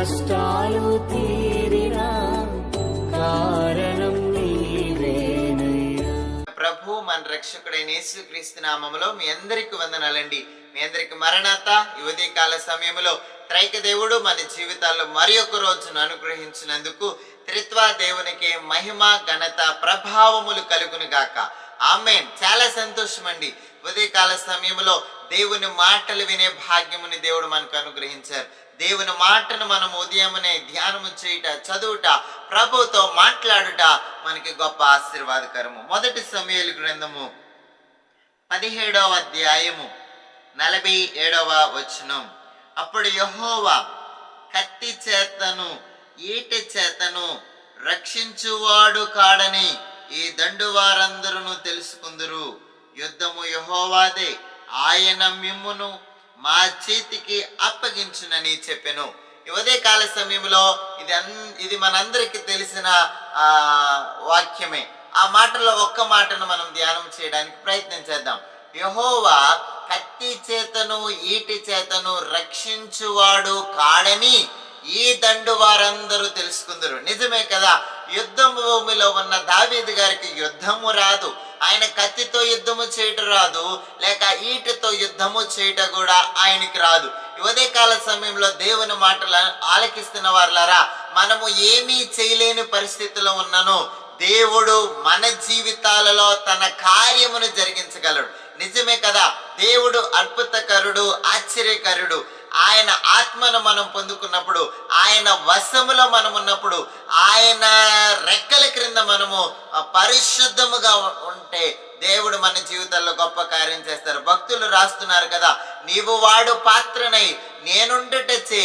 కష్టాలు తీరినా కారణం నీవేనయ్యా. ప్రభు మన రక్షకుడైన యేసుక్రీస్తు నామములో మీ అందరికి వందనాలండి. మీ అందరికి మరణాత యువతి కాల సమయంలో త్రైక దేవుడు మన జీవితాల్లో మరి ఒక రోజును అనుగ్రహించినందుకు త్రిత్వా దేవునికి మహిమ ఘనత ప్రభావములు కలుగును గాక ఆమెన్. చాలా సంతోషం అండి ఉదయకాల సమయంలో దేవుని మాటలు వినే భాగ్యముని దేవుడు మనకు అనుగ్రహించారు. దేవుని మాటను మనం ఉదయమునే ధ్యానము చేయుట చదువుట ప్రభుతో మాట్లాడుట మనకి గొప్ప ఆశీర్వాదకరము. మొదటి సమయాలు గ్రంథము పదిహేడవ అధ్యాయము నలభై ఏడవ వచనం. అప్పుడు యహోవా కత్తి చేతను ఈట చేతను రక్షించువాడు కాడని ఈ దండు వారందరూ తెలుసుకుందురు. యుద్ధము యహోవాదే. ఆయన మిమ్మును మా చేతికి అప్పగించునని చెప్పెను. ఈ ఉదయ కాల సమయంలో ఇది అన్ ఇది మనందరికీ తెలిసిన ఆ వాక్యమే. ఆ మాటలో ఒక్క మాటను మనం ధ్యానం చేయడానికి ప్రయత్నం చేద్దాం. యహోవా కత్తి చేతను ఈటి చేతను రక్షించువాడు కాడని ఈ దండు వారందరూ యుద్ధమే కదా. యుద్ధం భూమిలో ఉన్న దావీదు గారికి యుద్ధము రాదు. ఆయన కత్తితో యుద్ధము చేయటం రాదు. లేక ఈటతో యుద్ధము చేయట కూడా ఆయనకి రాదు. ఈ ఉదయకాల సమయంలో దేవుని మాటలు ఆలకిస్తున్న వారులారా మనము ఏమీ చేయలేని పరిస్థితిలో ఉన్నను. దేవుడు మన జీవితాలలో తన కార్యమును జరిగించగలడు. నిజమే కదా దేవుడు అద్భుతకరుడు ఆశ్చర్యకరుడు. ఆయన ఆత్మను మనం పొందుకున్నప్పుడు ఆయన వశములో మనం ఉన్నప్పుడు ఆయన రెక్కల క్రింద మనము పరిశుద్ధముగా ఉంటే దేవుడు మన జీవితాల్లో గొప్ప కార్యం చేస్తారు. భక్తులు రాస్తున్నారు కదా నీవు వాడు పాత్రనై నేనుండుటచే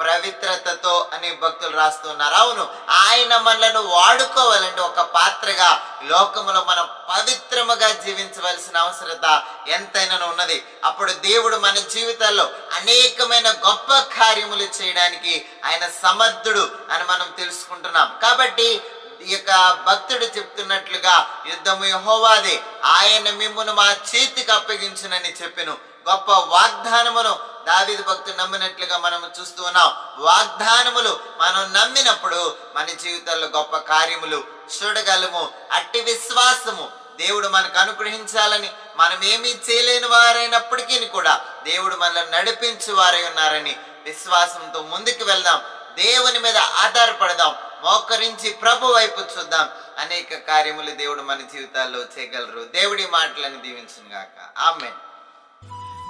పవిత్రతతో అని భక్తులు రాస్తున్నారు అవును ఆయన మనలను వాడుకోవాలంటే ఒక పాత్రగా లోకములో మనం పవిత్రముగా జీవించవలసిన అవసరత ఎంతైనా ఉన్నది. అప్పుడు దేవుడు మన జీవితాల్లో అనేకమైన గొప్ప కార్యములు చేయడానికి ఆయన సమర్థుడు అని మనం తెలుసుకుంటున్నాం. కాబట్టి ఈ యొక్క భక్తుడు చెప్తున్నట్లుగా యుద్ధము హోవాదే ఆయన మిమ్మును మా చేతికి అప్పగించునని చెప్పెను. గొప్ప వాగ్దానమును దావిది భక్తుడు నమ్మినట్లుగా మనం చూస్తూ ఉన్నాం. వాగ్దానములు మనం నమ్మినప్పుడు మన జీవితంలో గొప్ప కార్యములు చూడగలము. అట్టి విశ్వాసము దేవుడు మనకు అనుగ్రహించాలని మనం ఏమీ చేయలేని వారైనప్పటికీ కూడా దేవుడు మనల్ని నడిపించి వారై ఉన్నారని విశ్వాసంతో ముందుకు వెళ్దాం. దేవుని మీద ఆధారపడదాం. మోకరించి ప్రభు వైపు చూద్దాం. అనేక కార్యములు దేవుడు మన జీవితాల్లో చేయగలరు. దేవుడి మాటలను దీవించుగాక ఆమె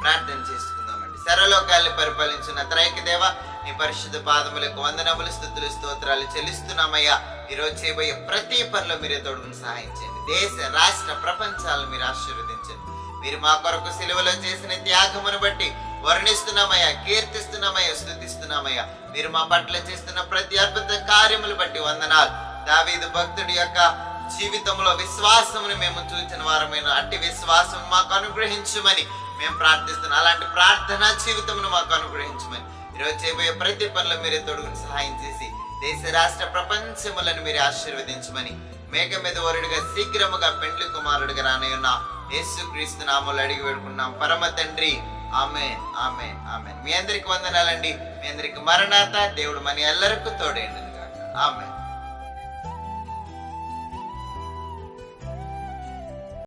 ప్రార్థన చేసుకుందామండి. సర్వలోకాన్ని పరిపాలించిన త్రైక దేవ నీ పరిశుద్ధ పాదములకు వందనములు స్థుతులు స్తోత్రాలు చెల్లిస్తున్నామయ్యా. ఈరోజు చేయబోయే ప్రతి పనిలో మీరే తోడుకుని సహాయించండి దేశ రాష్ట్ర ప్రపంచాలను మీరు ఆశీర్వదించండి. మీరు మా కొరకు సెలవులో చేసిన త్యాగమును బట్టి వర్ణిస్తున్నామయ్యా కీర్తిస్తున్నామయ్యా స్థుతిస్తున్నామయ్యా. మీరు మా పట్ల చేస్తున్న ప్రతి అద్భుత కార్యములు బట్టి వందనాలు. దావీదు భక్తుడి యొక్క జీవితంలో విశ్వాసమును మేము చూచిన వారమైన అట్టి విశ్వాసం మాకు అనుగ్రహించమని మేము ప్రార్థిస్తున్నాం. అలాంటి ప్రార్థనా జీవితంను మాకు అనుగ్రహించమని ఈరోజు చేయబోయే ప్రతి పనులు మీరే తొడుగుని సహాయం చేసి దేశ రాష్ట్ర ప్రపంచములను మీరే ఆశీర్వదించమని మేఘ మీద వరుడుగా శీఘ్రముగా పెండ్లి కుమారుడిగా రానయ్యున్న యేసు క్రీస్తు నామలు అడిగి పెడుకున్నాం పరమ తండ్రి ఆమె ఆమె ఆమె మీ అందరికి వందనాలండి. మీ అందరికి మరణాత దేవుడు మన ఎల్లరకు తోడేయండి ఆమె